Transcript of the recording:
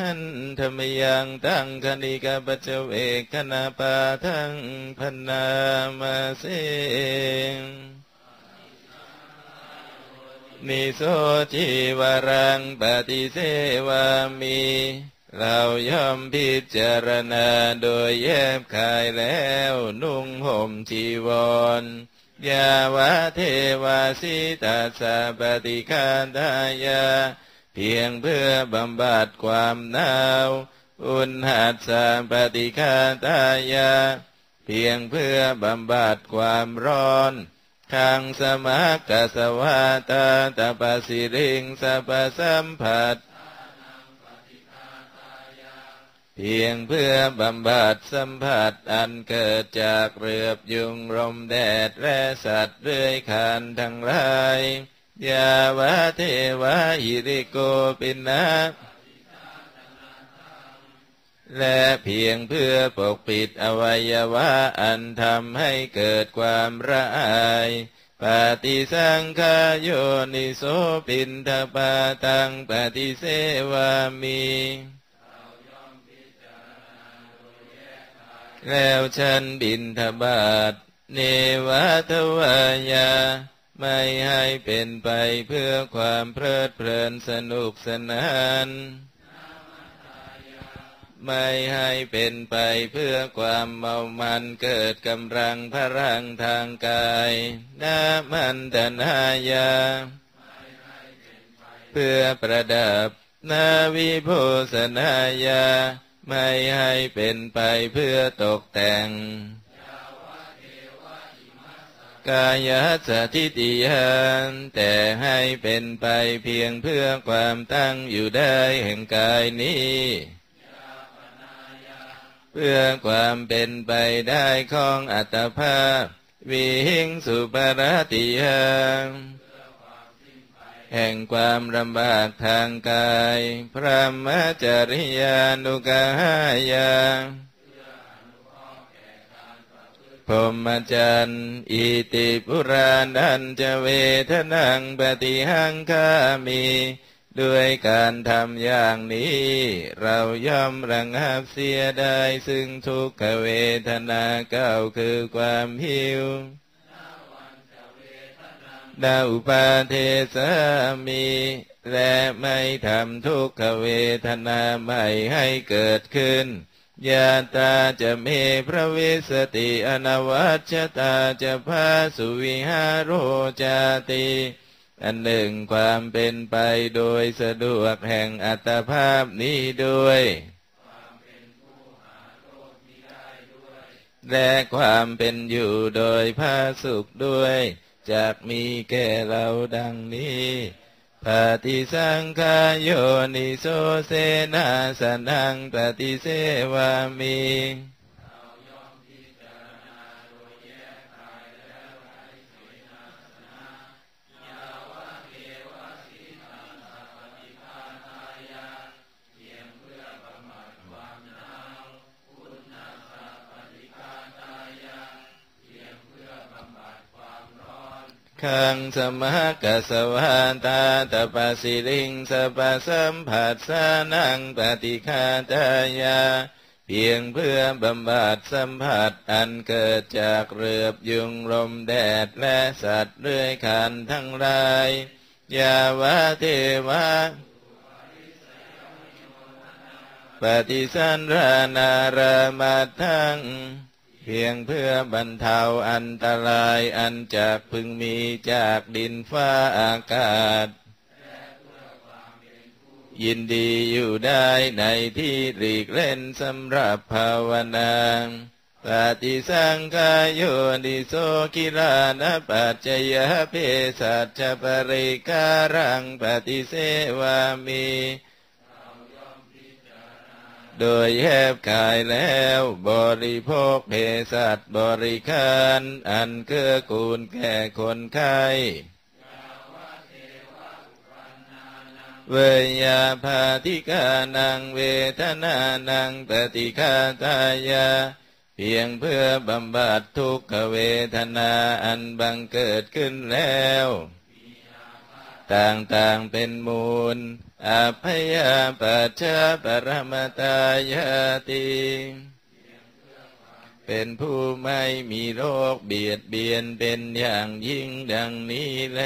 หันธรรมยังตั้งคณิกาปัจเวกขณาปาทั้งพนามาเสงนิโสจิวรังปฏิเสวามีเราย่อมพิจารณาโดยแยบคายแล้วนุ่งห่มจีวรยาวะเทวาสิตาสะปฏิคาทายา เพียงเพื่อบำบัดความหนาวอุณหัสสะปฏิคาทายา เพียงเพื่อบำบัดความร้อนขังสมักกสวาตาตาปสิริงสัพสัมผัสเพียงเพื่อบำบัดสัมผัสอันเกิดจากเรือบยุงลมแดดและสัตว์เรื่อยคานทั้งหลาย ยาวะเทวะหิริโกปินะและเพียงเพื่อปกปิดอวัยวะอันทำให้เกิดความระอายปฏิสังขโยนิโสปินทปาตังปฏิเสวามีแล้วฉันบินทบาทเนวัตวายา ไม่ให้เป็นไปเพื่อความเพลิดเพลินสนุกสนานไม่ให้เป็นไปเพื่อความเมามันเกิดกำลังพลังทางกายนามันตนายา เพื่อประดับนาวิโภสนายา ไม่ให้เป็นไปเพื่อตกแต่ง กายสถิติยานแต่ให้เป็นไปเพียงเพื่อความตั้งอยู่ได้แห่งกายนี้ เพื่อความเป็นไปได้ของอัตภาพ วิหิงสุปรติยังแห่งความลำบากทางกาย พระมจริยานุกหายา พมจันอิติปุรานันจะเวทนังปฏิหังคามีด้วยการทำอย่างนี้ เราย่อมระงับเสียได้ซึ่งทุกขเวทนาเก้าคือความหิวดาอุปาเทสามี และไม่ทำทุกขเวทนาไม่ให้เกิดขึ้น ยาตาจะเมพระวิสติอนวัชตาจะพาสุวิหารโรจาติอันหนึ่งความเป็นไปโดยสะดวกแห่งอัตภาพนี้ด้วยและความเป็นอยู่โดยพาสุขด้วยจากมีแก่เราดังนี้ ปฏิสังขายโยนิโสเสนาสนังปฏิเสวามี ขังสมหกัสวาตาตปาสิลิงสปะสัมผัสสานังปฏิคาตายา เพียงเพื่อบำบัดสัมผัสอันเกิดจากเรือบยุงลมแดดและสัตว์เรื่อยขันทั้งหลายยาวะเทวะปฏิสันรานารามาทัง เพียงเพื่อบรรเทาอันตรายอันจากพึงมีจากดินฟ้าอากาศ ยินดีอยู่ได้ในที่หลีกเล่นสำหรับภาวนาปฏิสังขายโยนิโสกิลานปัจจยเพสัจปริการังปฏิเสวามี โดยแยบกายแล้ว บริโภคเพสัตบริคารอันเกื้อกูลแก่คนไข้เวยาภาธิกานังเวทนานังปฏิคาตายา เพียงเพื่อบำบัดทุกขเวทนาอันบังเกิดขึ้นแล้ว ต่างๆเป็นมูล อัพยาปัจจปรมตายาติเป็นผู้ไม่มีโรคเบียดเบียนเป็นอย่างยิ่งดังนี้แล